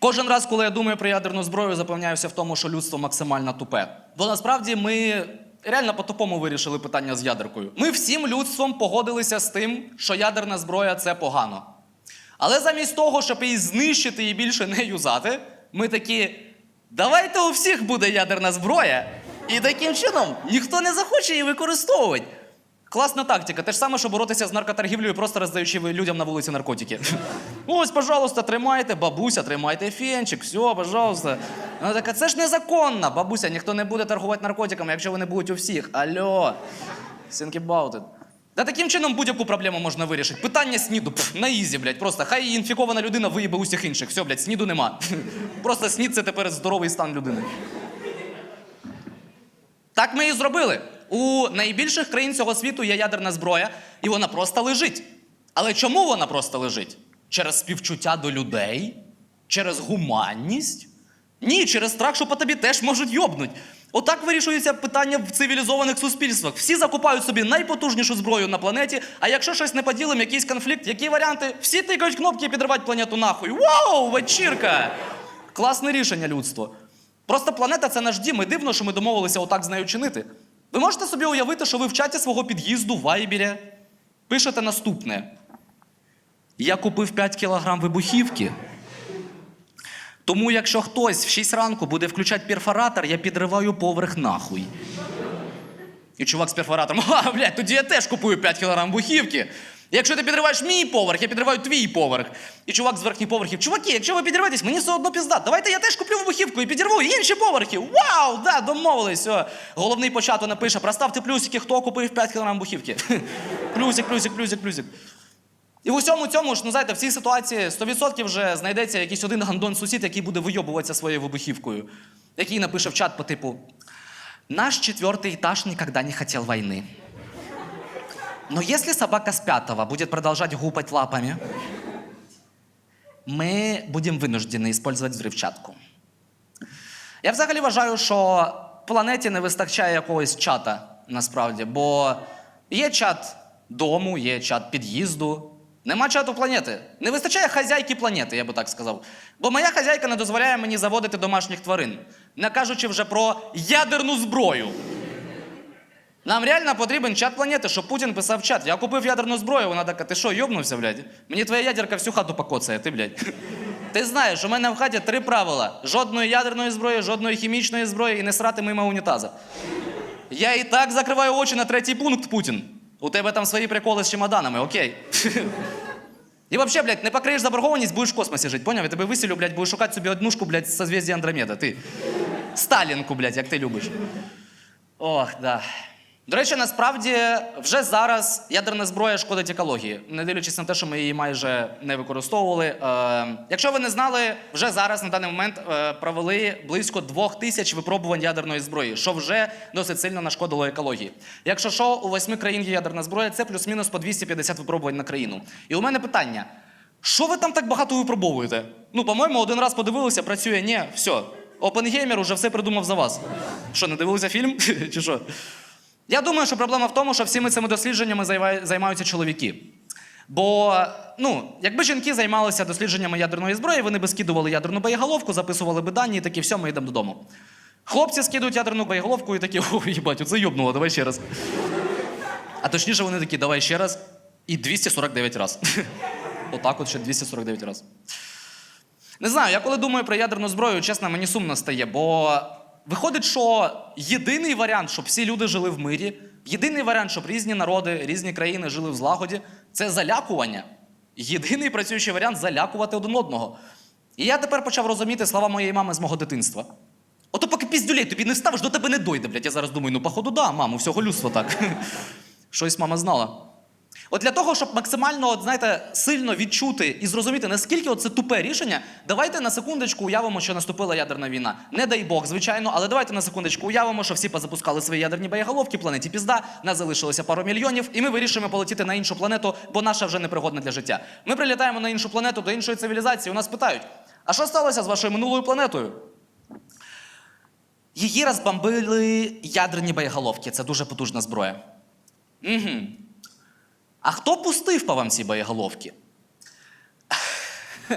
Кожен раз, коли я думаю про ядерну зброю, запевняюся в тому, що людство максимально тупе. Бо насправді ми реально по-тупому вирішили питання з ядеркою. Ми всім людством погодилися з тим, що ядерна зброя це погано. Але замість того, щоб її знищити і більше не юзати, ми такі. Давайте у всіх буде ядерна зброя, і таким чином ніхто не захоче її використовувати. Класна тактика. Те ж саме, що боротися з наркоторгівлею, просто роздаючи людям на вулиці наркотики. Ось, пожалуйста, тримайте, бабуся, тримайте фенчик, все, пожалуйста. Вона така, це ж незаконно, бабуся, ніхто не буде торгувати наркотиками, якщо вони будуть у всіх. Алло. Think about it. Та таким чином будь-яку проблему можна вирішити. Питання сніду, пф, на ізі, блядь. Просто хай інфікована людина виїбе усіх інших. Все, блядь, сніду нема. Просто снід це тепер здоровий стан людини. Так ми і зробили. У найбільших країн цього світу є ядерна зброя, і вона просто лежить. Але чому вона просто лежить? Через співчуття до людей? Через гуманність? Ні, через страх, що по тобі теж можуть йобнуть. Отак вирішується питання в цивілізованих суспільствах. Всі закупають собі найпотужнішу зброю на планеті, а якщо щось не поділим, якийсь конфлікт, які варіанти? Всі тикають кнопки і підривають планету нахуй. Вау, вечірка! Класне рішення людство. Просто планета це наш дім, і дивно, що ми домовилися отак з нею чинити. Ви можете собі уявити, що ви в чаті свого під'їзду в Вайбері пишете наступне: Я купив 5 кілограм вибухівки. Тому, якщо хтось в 6 ранку буде включати перфоратор, я підриваю поверх нахуй. І чувак з перфоратором, а, блядь, тоді я теж купую 5 кілограм бухівки. Якщо ти підриваєш мій поверх, я підриваю твій поверх. І чувак з верхніх поверхів, чуваки, якщо ви підриваєтесь, мені все одно пізда. Давайте я теж куплю вибухівку і підірву інші поверхи. Вау! Да, домовились. Все. Головний почато напише: проставте плюсики, хто купив 5 кілограм бухівки. плюсик, плюсик, плюсик, плюсик. І в усьому цьому ж, ну знаєте, в цій ситуації 100% вже знайдеться якийсь один гандон сусід, який буде вийобуватися своєю вибухівкою, який напише в чат по типу: Наш четвертый этаж никогда не хотел войны. Но если собака с пятого будет продолжать гупать лапами, ми будемо винуждені использовать взривчатку. Я взагалі вважаю, що планеті не вистачає якогось чата насправді, бо є чат дому, є чат під'їзду. Нема чату планети. Не вистачає хазяйки планети, я би так сказав. Бо моя хазяйка не дозволяє мені заводити домашніх тварин, не кажучи вже про ядерну зброю. Нам реально потрібен чат планети, щоб Путін писав чат. Я купив ядерну зброю, вона така, ти що, йобнувся, блядь? Мені твоя ядерка всю хату покоцає, ти, блядь. Ти знаєш, у мене в хаті три правила: жодної ядерної зброї, жодної хімічної зброї і не срати мимо унітаза. Я і так закриваю очі на третій пункт, Путін. У тебе там свої приколи з чемоданами, окей. І взагалі, блядь, не покриєш заборгованість, будеш в космосі жити, поняв? Я тебе виселю, блядь, будеш шукати собі однушку, блядь, з Андромеда. Ти. Сталінку, блядь, як ти любиш. Ох, да. До речі, насправді вже зараз ядерна зброя шкодить екології, не дивлячись на те, що ми її майже не використовували. Е, якщо ви не знали, вже зараз на даний момент е, провели близько двох тисяч випробувань ядерної зброї, що вже досить сильно нашкодило екології. Якщо що, у восьми країн є ядерна зброя, це плюс-мінус по 250 випробувань на країну. І у мене питання: що ви там так багато випробовуєте? Ну, по-моєму, один раз подивилися, працює, ні, все. Опенгеймер уже все придумав за вас. Що, не дивилися фільм? Чи що? Я думаю, що проблема в тому, що всіми цими дослідженнями займаються чоловіки. Бо, ну, якби жінки займалися дослідженнями ядерної зброї, вони би скидували ядерну боєголовку, записували би дані і такі, все, ми йдемо додому. Хлопці скидують ядерну боєголовку і такі, ой, їбать, оце йобнуло, давай ще раз. А точніше, вони такі, давай ще раз. І 249 раз. Отак от ще 249 раз. Не знаю, я коли думаю про ядерну зброю, чесно, мені сумно стає, бо виходить, що єдиний варіант, щоб всі люди жили в мирі, єдиний варіант, щоб різні народи, різні країни жили в злагоді, це залякування. Єдиний працюючий варіант залякувати один одного. І я тепер почав розуміти слова моєї мами з мого дитинства. Ото поки піздюлей тобі не ставиш, до тебе не дойде, блядь. Я зараз думаю, ну походу, да, маму, всього людства так. Щось мама знала. От для того, щоб максимально, от, знаєте, сильно відчути і зрозуміти, наскільки це тупе рішення, давайте на секундочку уявимо, що наступила ядерна війна. Не дай Бог, звичайно, але давайте на секундочку уявимо, що всі позапускали свої ядерні боєголовки, планеті пізда, нас залишилося пару мільйонів, і ми вирішуємо полетіти на іншу планету, бо наша вже непригодна для життя. Ми прилітаємо на іншу планету до іншої цивілізації. У нас питають: а що сталося з вашою минулою планетою? Її розбомбили ядерні боєголовки. Це дуже потужна зброя. Угу. А хто пустив по вам ці боєголовки?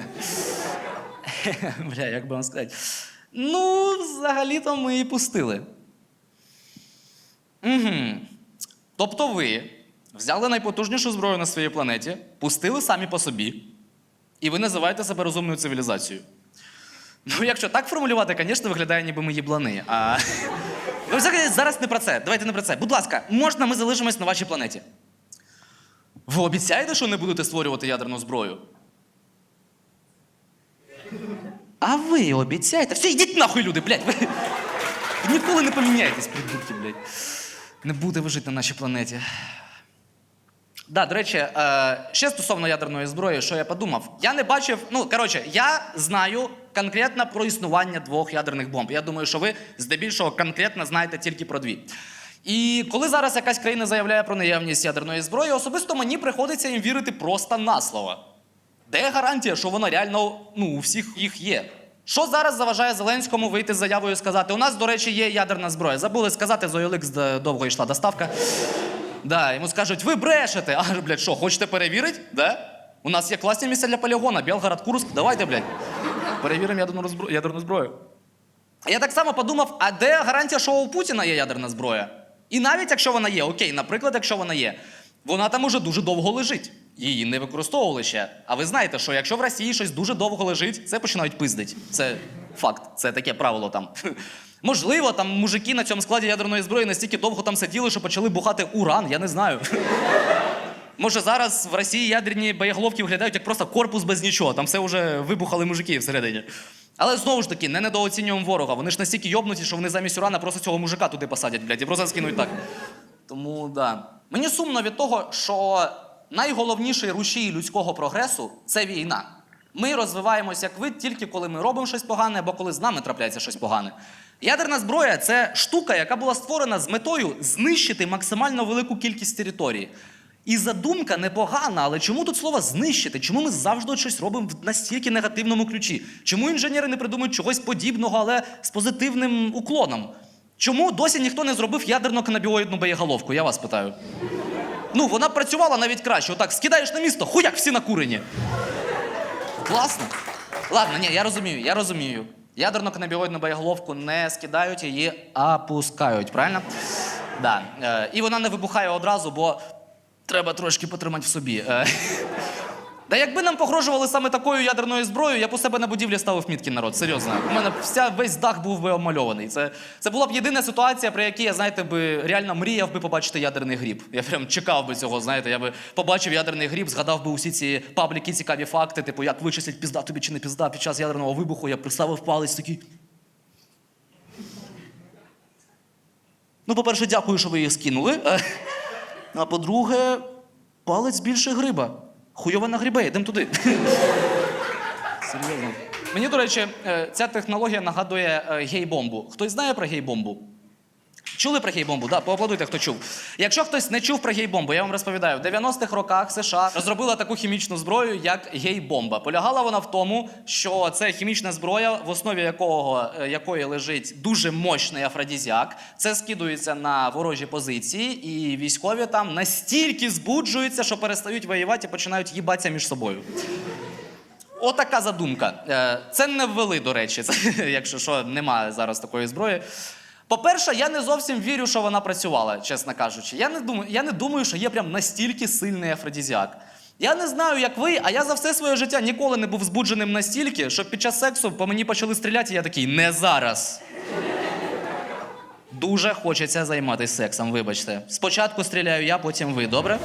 Бля, як би вам сказати. Ну, взагалі-то ми і пустили. Угу. Тобто ви взяли найпотужнішу зброю на своїй планеті, пустили самі по собі, і ви називаєте себе розумною цивілізацією. Ну, якщо так формулювати, звісно, виглядає, ніби ми їблани. А... Ви взагалі зараз не про це. Давайте не про це. Будь ласка, можна ми залишимось на вашій планеті? Ви обіцяєте, що не будете створювати ядерну зброю? А ви обіцяєте? Все, йдіть нахуй, люди, блядь. Ви, ви ніколи не поміняєтесь, придурки, блядь. Не буде ви жити на нашій планеті. Да, до речі, е, ще стосовно ядерної зброї, що я подумав. Я не бачив. Ну, коротше, я знаю конкретно про існування двох ядерних бомб. Я думаю, що ви здебільшого конкретно знаєте тільки про дві. І коли зараз якась країна заявляє про наявність ядерної зброї, особисто мені приходиться їм вірити просто на слово. Де гарантія, що вона реально ну, у всіх їх є? Що зараз заважає Зеленському вийти з заявою і сказати: у нас, до речі, є ядерна зброя. Забули сказати, з OLX довго йшла доставка. Да, йому скажуть, ви брешете. А, блядь, що, хочете перевірити? Да? У нас є класні місця для полігона, Білгород, Курск, давайте, блядь. Перевіримо ядерну, розбро- ядерну зброю. Я так само подумав: а де гарантія, що у Путіна є ядерна зброя? І навіть якщо вона є, окей, наприклад, якщо вона є, вона там уже дуже довго лежить. Її не використовували ще. А ви знаєте, що якщо в Росії щось дуже довго лежить, це починають пиздить. Це факт, це таке правило там. Можливо, там мужики на цьому складі ядерної зброї настільки довго там сиділи, що почали бухати уран, я не знаю. Може, зараз в Росії ядерні боєголовки виглядають як просто корпус без нічого. Там все вже вибухали мужики всередині. Але знову ж таки, не недооцінюємо ворога. Вони ж настільки йобнуті, що вони замість урана просто цього мужика туди посадять, блядь, і просто скинуть так. Тому да. Мені сумно від того, що найголовніший рушій людського прогресу це війна. Ми розвиваємося як вид тільки коли ми робимо щось погане або коли з нами трапляється щось погане. Ядерна зброя це штука, яка була створена з метою знищити максимально велику кількість території. І задумка непогана, але чому тут слово знищити? Чому ми завжди щось робимо в настільки негативному ключі? Чому інженери не придумують чогось подібного, але з позитивним уклоном? Чому досі ніхто не зробив ядерно-канабіоїдну боєголовку? Я вас питаю. Ну, вона працювала навіть краще. Отак, скидаєш на місто, хуяк, всі накурені. Класно. Ладно, ні, я розумію, я розумію. Ядерно-канабіоїдну боєголовку не скидають, її опускають, правильно? Да. Е, і вона не вибухає одразу, бо треба трошки потримати в собі. Е, Та якби нам погрожували саме такою ядерною зброєю, я б у себе на будівлі ставив мітки народ. Серйозно. У мене вся весь дах був би обмальований. Це, це була б єдина ситуація, при якій я, знаєте, би реально мріяв би побачити ядерний гріб. Я прям чекав би цього, знаєте, я би побачив ядерний гріб, згадав би усі ці пабліки, цікаві факти, типу, як вичислять пізда тобі чи не пізда під час ядерного вибуху, я приставив палець такий. Ну, по-перше, дякую, що ви її скинули. А по-друге, палець більше гриба. Хуйова на грибе, йдемо туди. Серйозно. Мені, до речі, е, ця технологія нагадує е, гей-бомбу. Хтось знає про гей-бомбу? Чули про гей-бомбу? Да, поаплодуйте, хто чув. Якщо хтось не чув про гей-бомбу, я вам розповідаю, в 90-х роках США розробила таку хімічну зброю, як гей-бомба. Полягала вона в тому, що це хімічна зброя, в основі якого, е, якої лежить дуже мощний афродізіак. Це скидується на ворожі позиції, і військові там настільки збуджуються, що перестають воювати і починають їбатися між собою. Отака задумка. Е, Це не ввели, до речі, це, якщо що, немає зараз такої зброї. По-перше, я не зовсім вірю, що вона працювала, чесно кажучи. Я не думаю, я не думаю, що є прям настільки сильний афродізіак. Я не знаю, як ви, а я за все своє життя ніколи не був збудженим настільки, що під час сексу по мені почали стріляти, і я такий, не зараз. Дуже хочеться займатися сексом, вибачте. Спочатку стріляю я, потім ви, добре?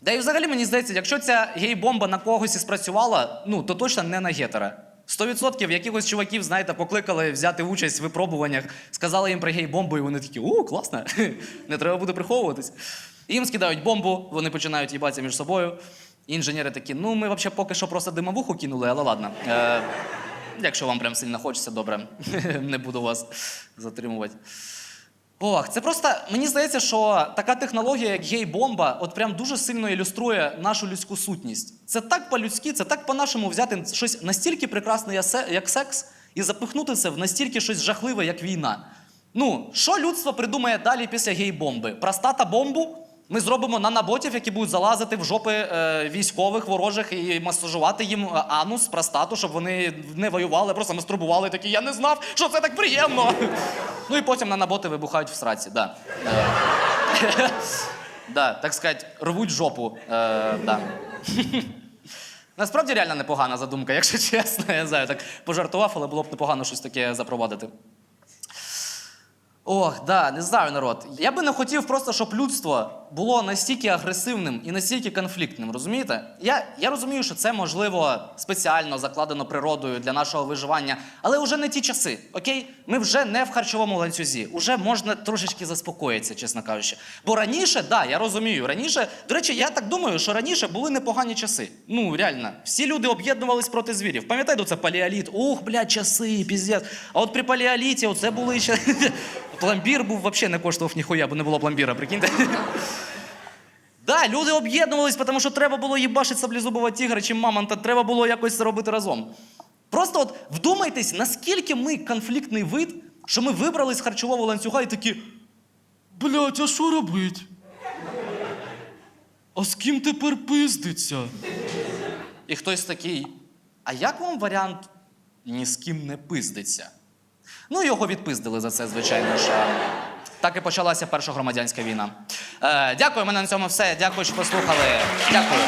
Да і взагалі мені здається, якщо ця гей-бомба на когось і спрацювала, ну то точно не на гетера. 100% якихось чуваків, знаєте, покликали взяти участь в випробуваннях, сказали їм про гей-бомбу, і вони такі, у, класно, не треба буде приховуватись. Їм скидають бомбу, вони починають їбатися між собою. Інженери такі, ну ми взагалі поки що просто димовуху кинули, але ладно. Е, якщо вам прям сильно хочеться, добре, не буду вас затримувати. Ох, це просто мені здається, що така технологія, як гей-бомба, от прям дуже сильно ілюструє нашу людську сутність. Це так по-людськи, це так по-нашому взяти щось настільки прекрасне, як секс, і запихнути це в настільки щось жахливе, як війна. Ну, що людство придумає далі після гей-бомби? Простата бомбу? Ми зробимо наноботів, які будуть залазити в жопи е, військових, ворожих і масажувати їм е, анус, простату, щоб вони не воювали, просто мастурбували такі. Я не знав, що це так приємно. Ну і потім на наботи вибухають в сраці. Да. Е, да, так сказати, рвуть жопу. Е, да. Насправді реально непогана задумка, якщо чесно. Я знаю, так пожартував, але було б непогано щось таке запровадити. Ох, да, не знаю, народ. Я би не хотів просто, щоб людство було настільки агресивним і настільки конфліктним, розумієте? Я, я розумію, що це можливо спеціально закладено природою для нашого виживання, але вже не ті часи, окей? Ми вже не в харчовому ланцюзі. Уже можна трошечки заспокоїтися, чесно кажучи. Бо раніше, да, я розумію, раніше, до речі, я так думаю, що раніше були непогані часи. Ну, реально, всі люди об'єднувались проти звірів. Пам'ятаєте, це палеоліт? Ух, блядь, часи, піздець. А от при палеоліті оце були ще. Пломбір був взагалі не коштував ніхуя, бо не було пломбіра, прикиньте. Да, люди об'єднувались, тому що треба було їбашити саблезубого тігра чи мамонта, треба було якось це робити разом. Просто от вдумайтесь, наскільки ми конфліктний вид, що ми вибрали з харчового ланцюга і такі. Блять, а що робить? А з ким тепер пиздиться? І хтось такий. А як вам варіант ні з ким не пиздиться? Ну, його відпиздили за це, звичайно ж. Так і почалася перша громадянська війна. Е, дякую, мене на цьому все. Дякую, що послухали. Дякую.